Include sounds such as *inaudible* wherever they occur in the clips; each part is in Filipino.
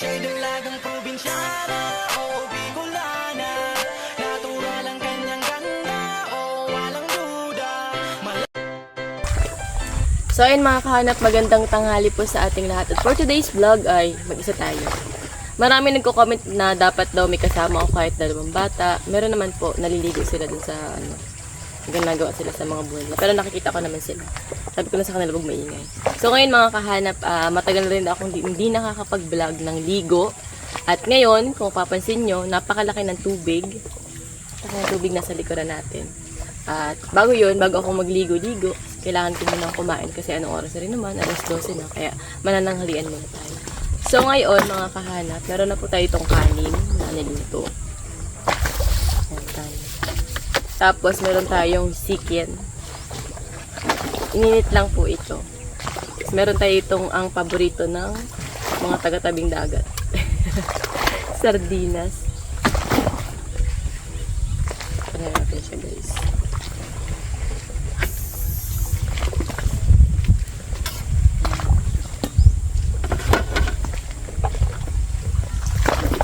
Siya'y dalagang probinsyana o Bicolana Natural ang kanyang ganda o walang duda So ayun mga kahanap, magandang tanghali po sa ating lahat. At for today's vlog ay mag-isa tayo. Marami nagko-comment na dapat daw may kasama ako kahit dalawang bata. Meron naman po, naliligo sila dun sa ano, ginagawa sila sa mga buwan. Pero nakikita ko naman sila. Sabi ko na sa kanila, huwag maingay. So ngayon mga kahanap, ah, matagal na rin ako hindi, hindi nakakapag-vlog ng ligo. At ngayon, kung papansin nyo, napakalaki ng tubig. Laki ng tubig nasa likuran natin. At bago yun, bago ako magligo-ligo, kailangan ko muna kumain kasi anong oras na rin naman, alas 12 na, kaya manananghalian muna tayo. So ngayon, mga kahanap, meron na po tayo itong kanin na niluto. Tapos meron tayong chicken. Ininit lang po ito. Meron tayo itong ang paborito ng mga taga-tabing dagat. *laughs* Sardinas. Try natin siya guys.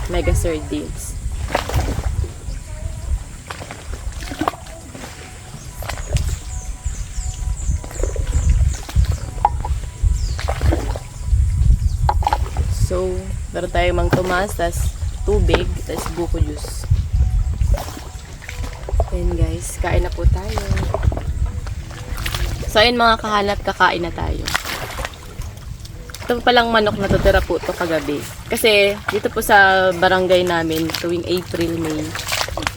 Mega sardines. Meron tayong mang tomas, tas tubig, tas buko juice. Ayan guys, kain na po tayo. So, ayun mga kahanap, kakain na tayo. Ito palang manok na tutira po ito kagabi. Kasi dito po sa barangay namin tuwing April, May,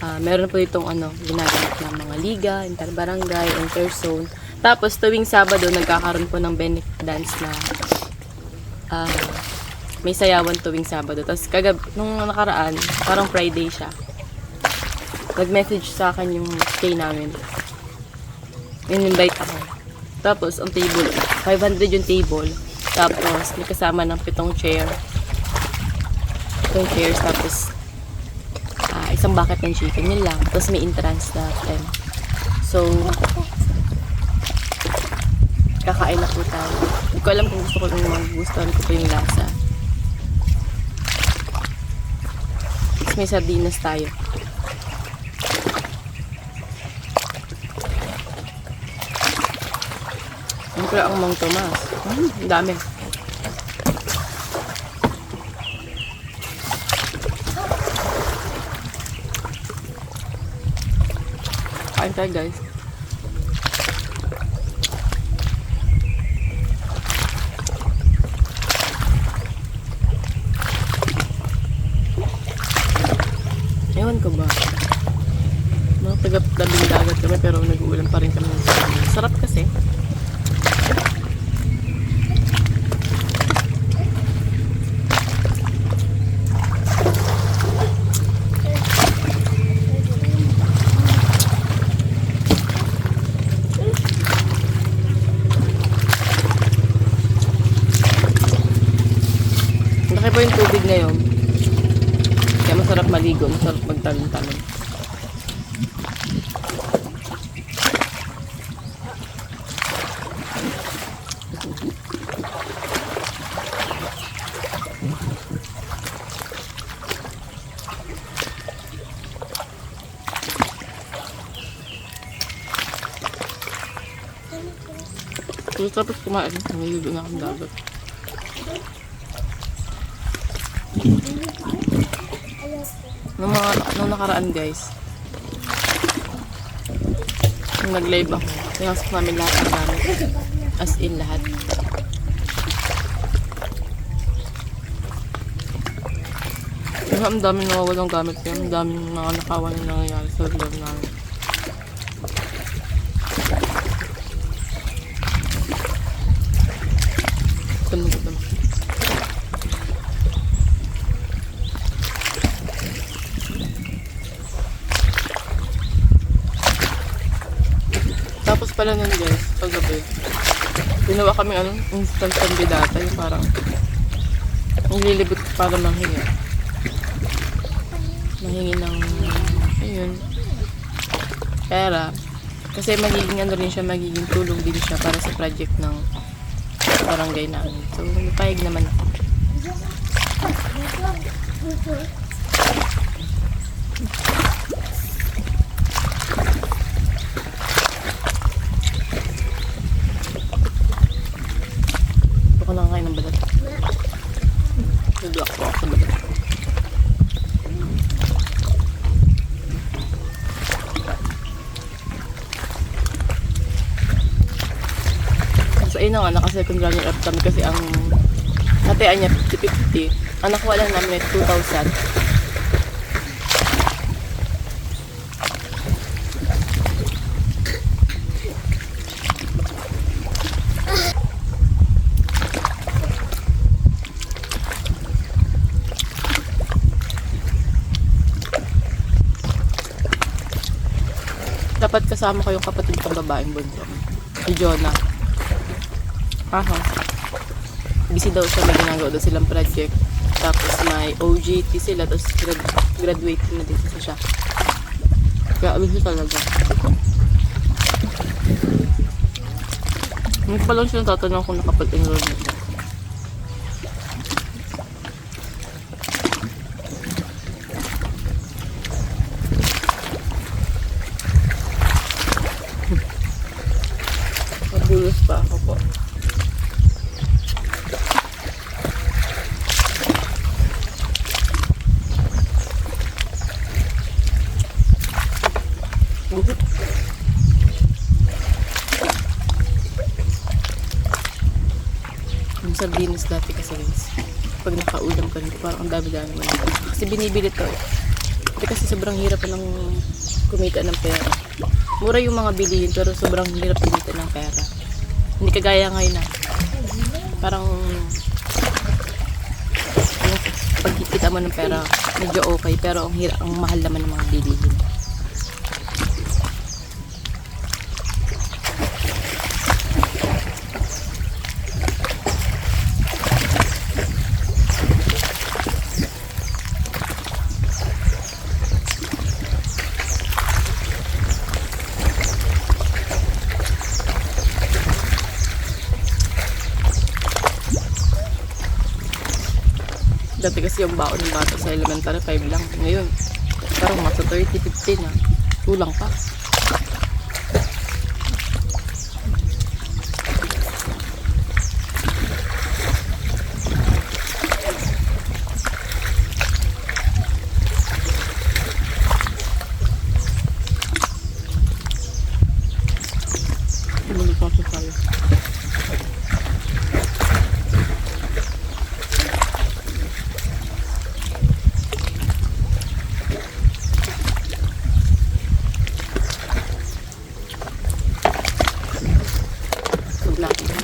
ah, meron po itong ano, ginaganap ng mga liga, interbarangay, interzone. Tapos tuwing Sabado nagkakaroon po ng Bennett dance na ah, may sayawan tuwing Sabado. Tapos kagab nung nakaraan, parang Friday siya. Nag-message sa akin yung stay namin. In-invite ako. Tapos, ang table, 500 yung table. Tapos, may kasama ng pitong chair. Pitong chairs. Tapos, ah, isang bucket ng chicken. Yun lang. Tapos, may entrance na 10. So, kakain na po tayo. Hindi ko alam kung gusto ko kung magugustuhan ko pa yung lasa. Tapos, may sardinas tayo. Siyempre ang Mang Tomas. Hmm, dami. Kain tayo guys. Ko ba? Mga taga-tabing dagat kami pero nag-uulan pa rin kami. Sarap kasi. Laki po yung tubig ngayon. Kaya masarap maligo, masarap magtalon-talon. Tapos tapos kumain, nangiligo na akong dagat. Nung, mga, nung nakaraan guys, nung nag-live ako, pinasok namin lahat ng gamit. As in lahat. Kasi ang daming nawawalang gamit kaya ang daming mga nakawan na nangyayari sa live namin. Tunog ito. Pagkatapos pala nun guys, paggabi, ginawa kami ano, instant candidata, yung parang nililibot para manghingi. Manghingi ng, ayun, pera. Kasi magiging ano rin siya, magiging tulong din siya para sa project ng barangay namin. So, napayag naman ako. Gusto ko nakakain ng balat. Nag-block ko ako sa balat. So, ayun na nga, naka-second runner up kami kasi ang natean niya 50-50. Ang nakuha lang namin ay 2,000. Dapat kasama ko yung kapatid kong babaeng bunso. Si Jonah. Aha. Busy daw siya, may ginagawa daw silang project. Tapos may OJT sila, tapos grad graduate na din kasi siya. Kaya busy talaga. Hindi pa lang siya tatanong kung nakapag-enroll na siya. Mabulos pa ako po. Buhit. Yung sardinas dati kasi guys, pag nakaulam ka nito, parang ang dami-dami mo. Kasi binibili to eh. Kasi sobrang hirap ng kumita ng pera. Mura yung mga bilihin pero sobrang hirap kumita ng pera. Hindi kagaya ngayon na parang yung pagkikita mo ng pera medyo okay pero ang hirap ang mahal naman ng mga bilihin. Dati kasi yung baon ng bata sa elementary 5 lang. Ngayon, parang masa 30, 15 na. Kulang pa. Bumalik ako sa tayo. Maglaki na.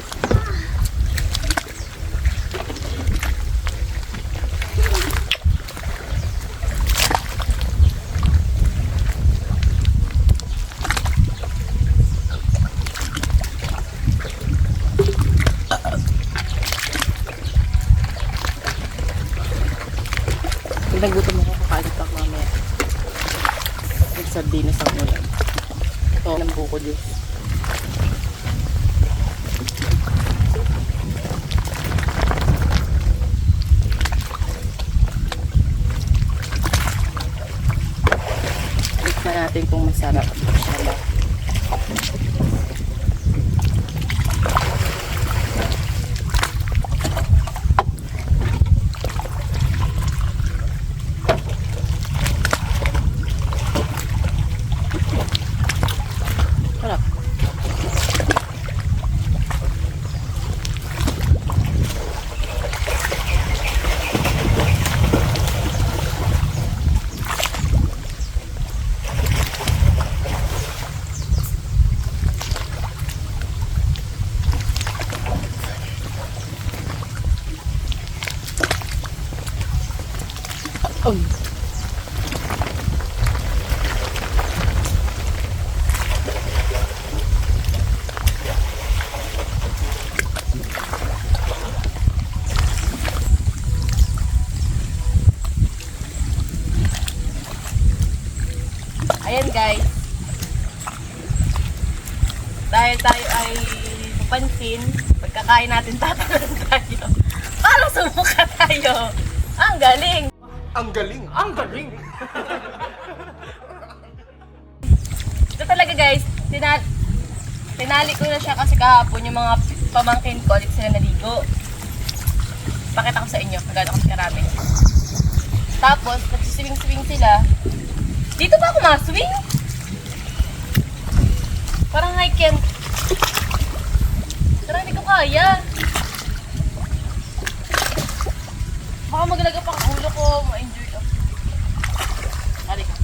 Pag nagutom ako, kakain pa ako mamaya. Nagsardinas ang ulam. Ito, ng buko juice. Tikman natin kung masarap. Masarap. Sarap. Um. guys, dahil tayo ay papansin, pagkakain natin tatalan tayo. Para sumuka tayo. Ang galing! Ang galing! Ang galing! Ito talaga guys, tinal tinali ko na siya kasi kahapon yung mga pamangkin ko, ulit sila naligo. Pakita ko sa inyo, kagano kasi karami. Tapos, nagsiswing-swing sila. Dito ba ako maswing? Parang I can't. Kaya. Baka maglaga pa ang ulo ko, ma-enjoy ko. Halika.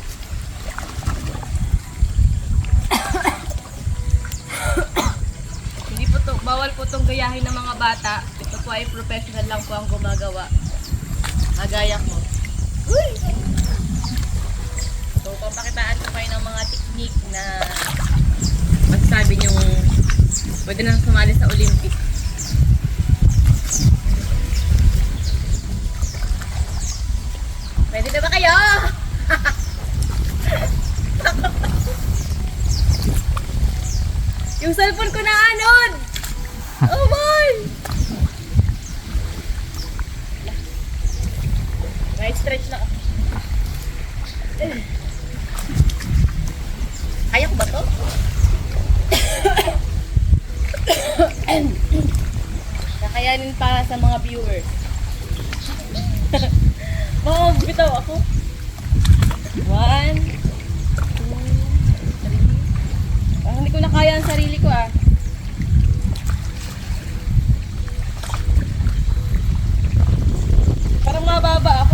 Hindi po to, bawal po tong gayahin ng mga bata. Ito po ay professional lang po ang gumagawa. Kagaya ko. Uy! So, papakitaan ko kayo ng mga technique na masasabi nyo pwede nang sumali sa Olympic. Pwede na ba kayo? *laughs* Yung cellphone ko na anod! Oh my! Right stretch na ako. Eh. Kaya ko ba to? Kakayanin para sa mga viewers. *laughs* Baka bitaw ako. One, two, three. Parang hindi ko na kaya ang sarili ko ah. Parang mababa ako.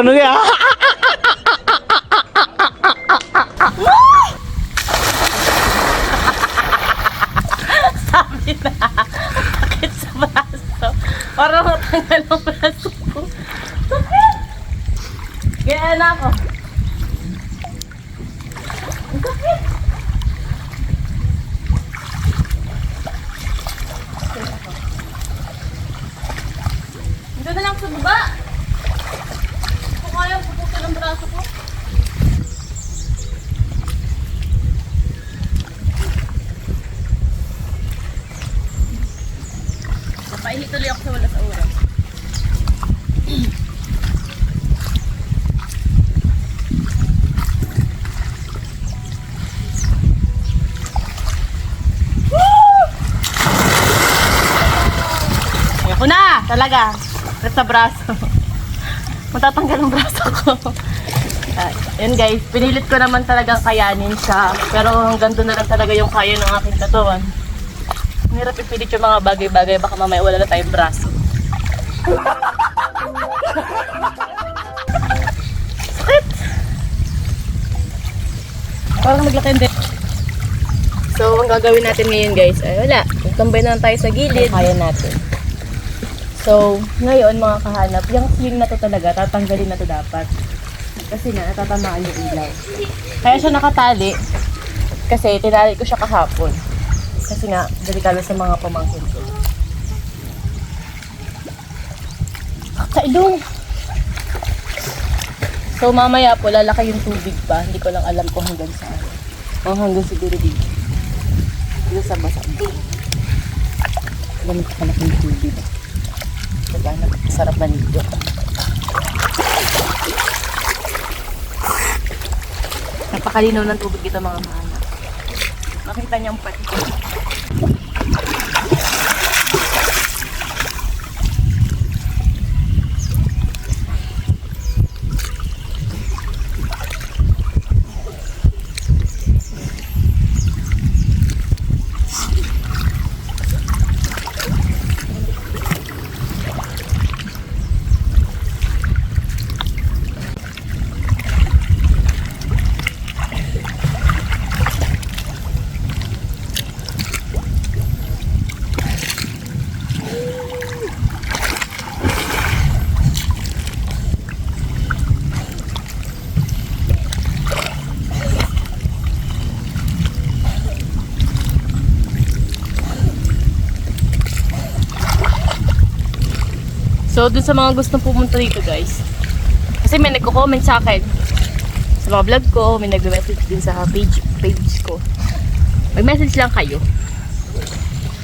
ano niya. Sabi na, bakit sa braso? Parang matanggal ang braso ko. Sakit! Kaya na ako. Ayoko na! Talaga! Rep sa braso. *laughs* Matatanggal ang braso ko. Ah, yun guys, pinilit ko naman talagang kayanin siya. Pero hanggang doon na lang talaga yung kaya ng aking katawan. Hirap ipilit yung mga bagay-bagay, baka mamaya wala na tayong braso. *laughs* Sakit! Parang naglaki din. So, ang gagawin natin ngayon guys, ay wala. Tambay na lang tayo sa gilid. Kaya natin. So, ngayon mga kahanap, yung swing na to talaga, tatanggalin na to dapat. Kasi nga, natatamaan yung ilaw. Kaya siya nakatali, kasi tinali ko siya kahapon. Kasi nga, delikado sa mga pamangkin ko. Sa ilong! So, mamaya po, lalaki yung tubig pa. Hindi ko lang alam kung hanggang saan. O hanggang siguro dito. Dito sa basa. Ganun ka kalaking tubig. Diba? Sarap manigo. Napakalinaw ng tubig ito mga mahana. Makita niyo ang pati. So, dun sa mga gustong pumunta dito guys. Kasi may nagko-comment sa akin. Sa mga vlog ko, may nag-message din sa page, page ko. Mag-message lang kayo.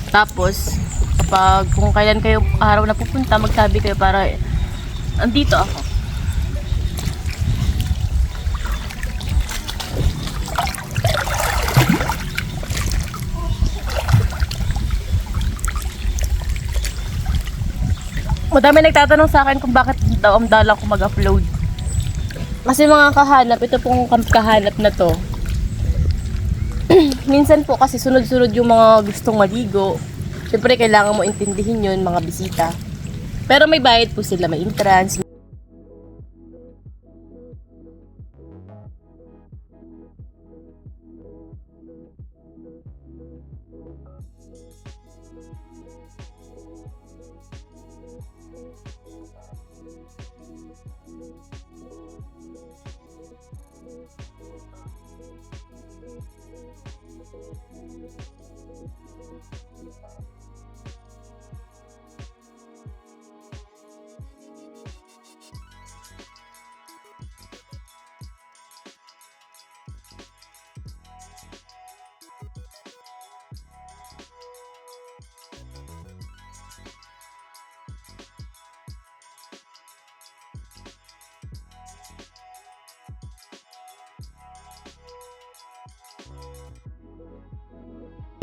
Tapos, kapag kung kailan kayo araw na pupunta, magsabi kayo para andito ako. Madami nagtatanong sa akin kung bakit daw ang dalang ko mag-upload. Kasi mga kahanap, ito pong kahanap na to. *clears throat* Minsan po kasi sunod-sunod yung mga gustong maligo. Siyempre, kailangan mo intindihin yun, mga bisita. Pero may bayad po sila, may entrance.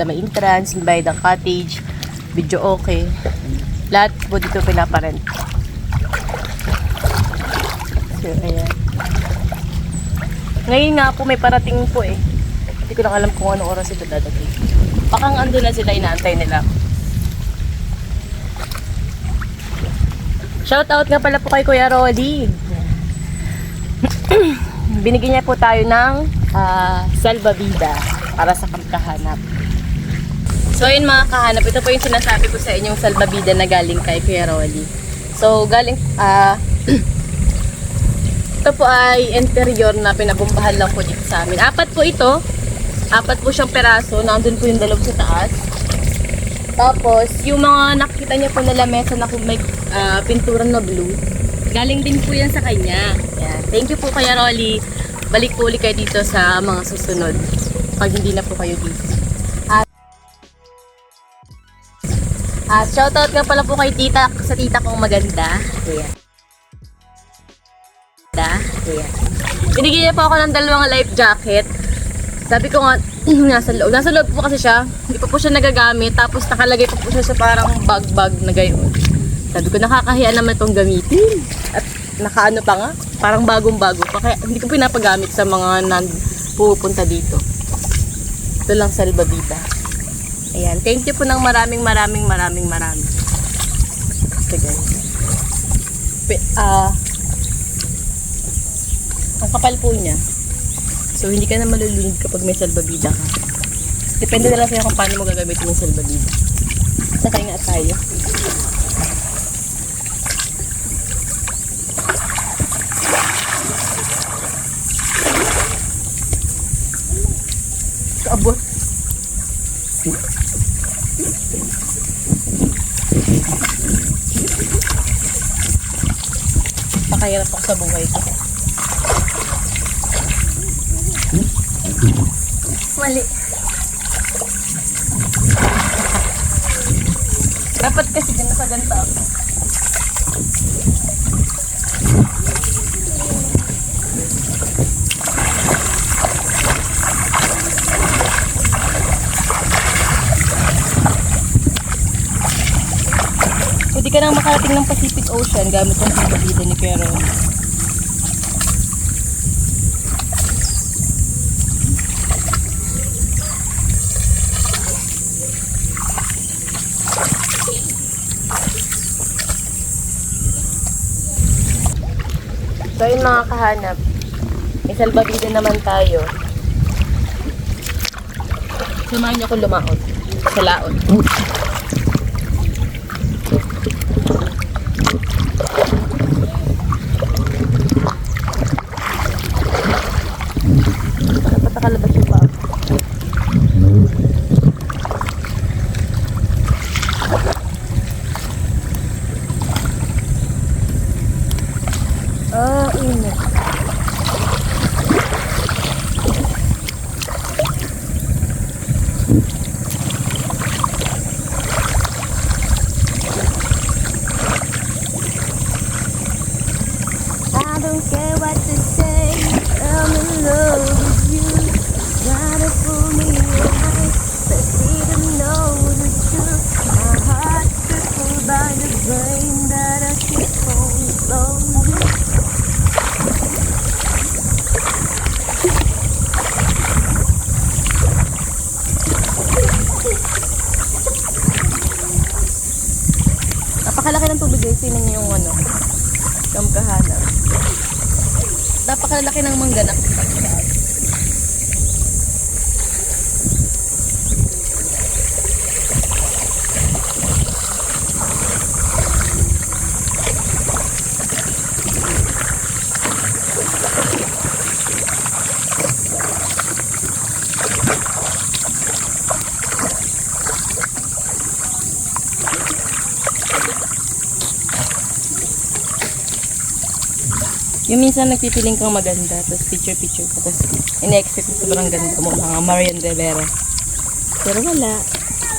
May entrance, bayad ang cottage, video okay. Lahat po dito pinaparent. So, ayan. Ngayon nga po may parating po eh. Hindi ko lang alam kung anong oras ito dadating. Baka nga andun na sila, inaantay nila. Shout out nga pala po kay Kuya Rolly. *clears throat* Binigyan niya po tayo ng ah, salbabida para sa kamkahanap. So yun mga kahanap, ito po yung sinasabi ko sa inyong salbabida na galing kay Rolly. So galing, ah, *clears throat* ito po ay interior na pinabumbahan lang po dito sa amin. Apat po ito. Apat po siyang peraso. Nandun po yung dalawa sa taas. Tapos, yung mga nakita niyo po na lamesa na kung may ah, pintura na blue, galing din po yan sa kanya. Yan. Thank you po Kuya Rolly. Balik po ulit kayo dito sa mga susunod. Pag hindi na po kayo dito. At shoutout nga pala po kay tita, sa tita kong maganda. Ayan. Da, ayan. Binigyan niya po ako ng dalawang life jacket. Sabi ko nga, *clears throat* nasa loob. Nasa loob po kasi siya. Hindi pa po siya nagagamit. Tapos nakalagay pa po siya sa parang bag-bag na gayon. Sabi ko, nakakahiya naman itong gamitin. At nakaano pa nga, parang bagong-bago pa. Kaya hindi ko pinapagamit sa mga nan pupunta dito. Ito lang salbabida. Ayan. Thank you po ng maraming maraming maraming maraming. Ito guys. Ah, ang kapal po niya. So, hindi ka na malulunod kapag may salbabida ka. Depende na lang sa'yo kung paano mo gagamitin yung salbabida. Sakay nga tayo. Sa buhay ko. Mali. Dapat kasi ganun sa ganito ako. Pwede ka nang makarating ng Pacific Ocean gamit ang salbabida ni Pero. So yun mga kahanap, may salbabida naman tayo. Samahan niyo ko lumaot sa laot. Aa, iyi mi? Yung minsan nagpipiling kang maganda, tapos picture-picture ka, tapos ine-expect mo sobrang ganda mo, mga Marian Rivera. Pero wala.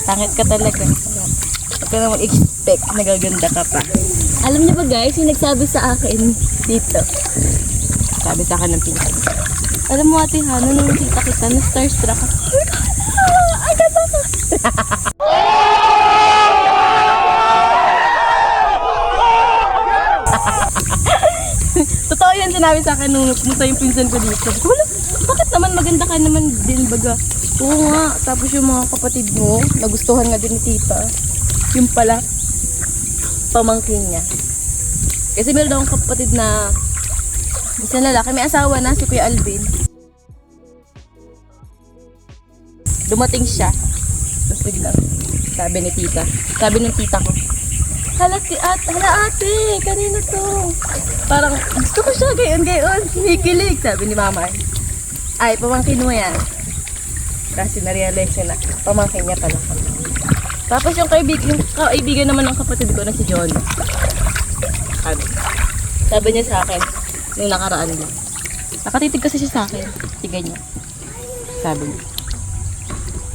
Tangit ka talaga. Wala. Huwag ka na mag-expect na gaganda ka pa. Alam niyo ba guys, yung nagsabi sa akin dito. Sabi sa akin ng pinsan. Alam mo ate ha, nung nakita kita, na starstruck ako. Ay, ganda ka. Totoo yan sinabi sa akin nung pumunta yung pinsan ko dito. Sabi ko, wala, bakit naman maganda ka naman din baga? Oo nga, tapos yung mga kapatid mo, nagustuhan nga din ni tita. Yung pala, pamangkin niya. Kasi meron daw akong kapatid na isa lalaki, may asawa na, si Kuya Alvin. Dumating siya. Tapos biglang, sabi ni tita, sabi ng tita ko, Hala, ti at, hala ate, kanino to? Parang, gusto ko siya gayon gayon, kinikilig, sabi ni mama. Ay, pamangkin mo yan. Kasi na-realize niya na, pamangkin niya pala. Tapos yung, kaibig, yung kaibigan naman ng kapatid ko na si John. Sabi, sabi niya sa akin, nung nakaraan lang. Nakatitig kasi siya sa akin. Tigan niya. Sabi niya.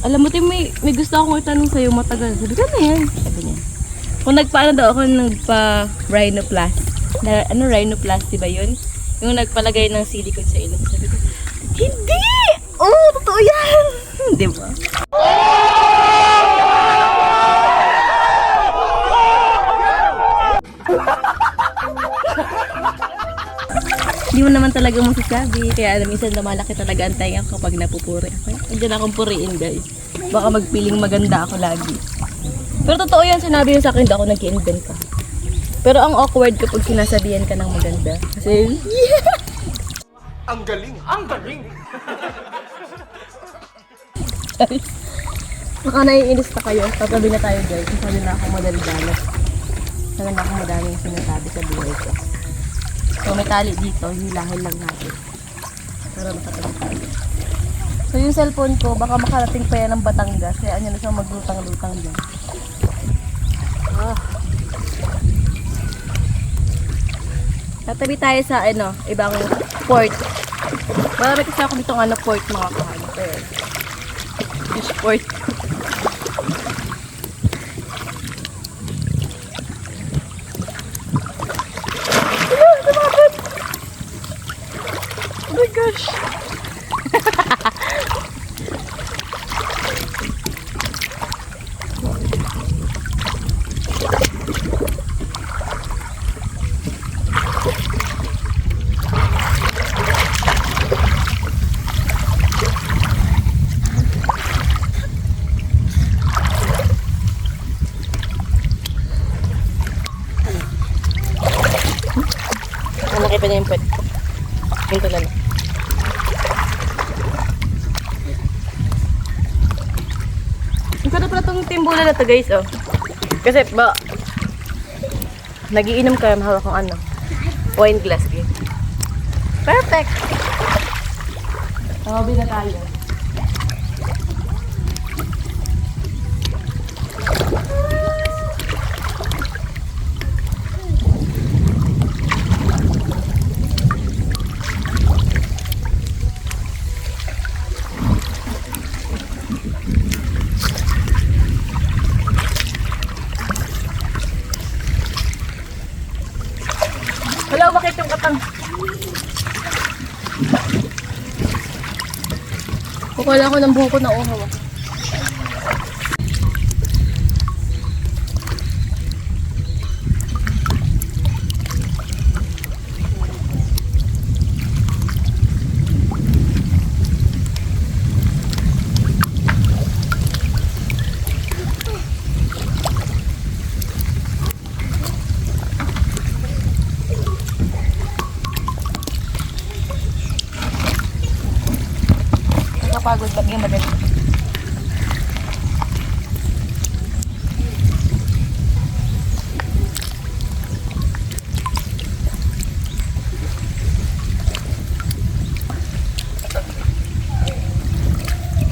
Alam mo, Tim, may, may gusto akong itanong sa'yo matagal. Sabi ko, ano yan? Sabi niya. Kung nagpaano daw ako nagpa rhinoplasty. Na, ano rhinoplasty ba yun? Yung nagpalagay ng silicone sa ilong. Sabi ko, hindi! Oo, totoo yan! *laughs* Di ba? Hindi mo naman talaga masasabi. Kaya minsan lumalaki talaga ang ko kapag napupuri ako. Na akong puriin guys. Baka magpiling maganda ako lagi. Pero totoo yan, sinabi yun sa akin, ako nag-invent ka. Pero ang awkward kapag sinasabihan ka ng maganda. Kasi, Ang galing! Ang galing! *laughs* baka naiinis na kayo. Tatabi na tayo guys. Sabi na ako madalidalat. Sabi na ako madaming sinasabi sa buhay ko. So may tali dito, hilahin lang natin. Para makatabi tayo. So yung cellphone ko, baka makarating pa yan ng Batangas. Kaya ano na siya maglutang-lutang dyan. Ah. Tatabi tayo sa ano, ibang port. Marami kasi ako ditong ano, port mga kahanap. Ayan. Fish port. Ano? Sumabot! Oh my gosh! Malaki pa niya yung pwede. Yung tulala. Ang ganda pala itong timbulan na to guys, oh. Kasi ba, nagiinom ka, mahawak kong ano, wine glass, guys. Perfect! Tawabi na tayo. Wala, bakit yung katang? Kukula ko ng buhok ko na uhaw. ah. Nakapagod pag yung madali.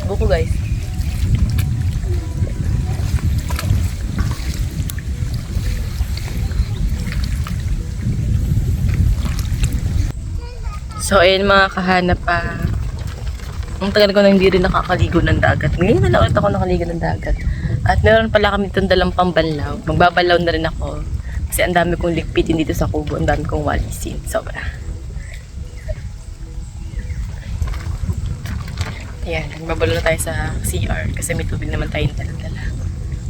Buko guys. So, ayun mga kahanap pa. Ang tagal ko na hindi rin nakakaligo ng dagat. Ngayon na lang ulit ako nakaligo ng dagat. At meron pala kami itong dalang pambalaw. Magbabalaw na rin ako. Kasi ang dami kong likpitin dito sa kubo. Ang dami kong walisin. Sobra. Ayan, magbabalaw na tayo sa CR. Kasi may tubig naman tayong dala-dala.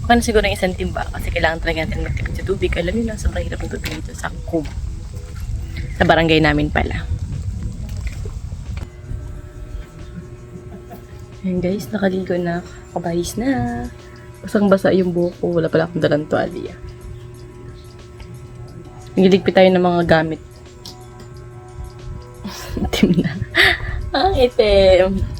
Baka na siguro ng isang timba. Kasi kailangan talaga natin magtipid sa tubig. Alam niyo na, sobrang hirap ng tubig dito sa kubo. Sa barangay namin pala. Ayan guys, nakaligo na. Kabayis na. Basang-basa yung buhok ko. Wala pala akong dalang tuwalya. Nagiligpit tayo ng mga gamit. *laughs* itim na. Ang itim.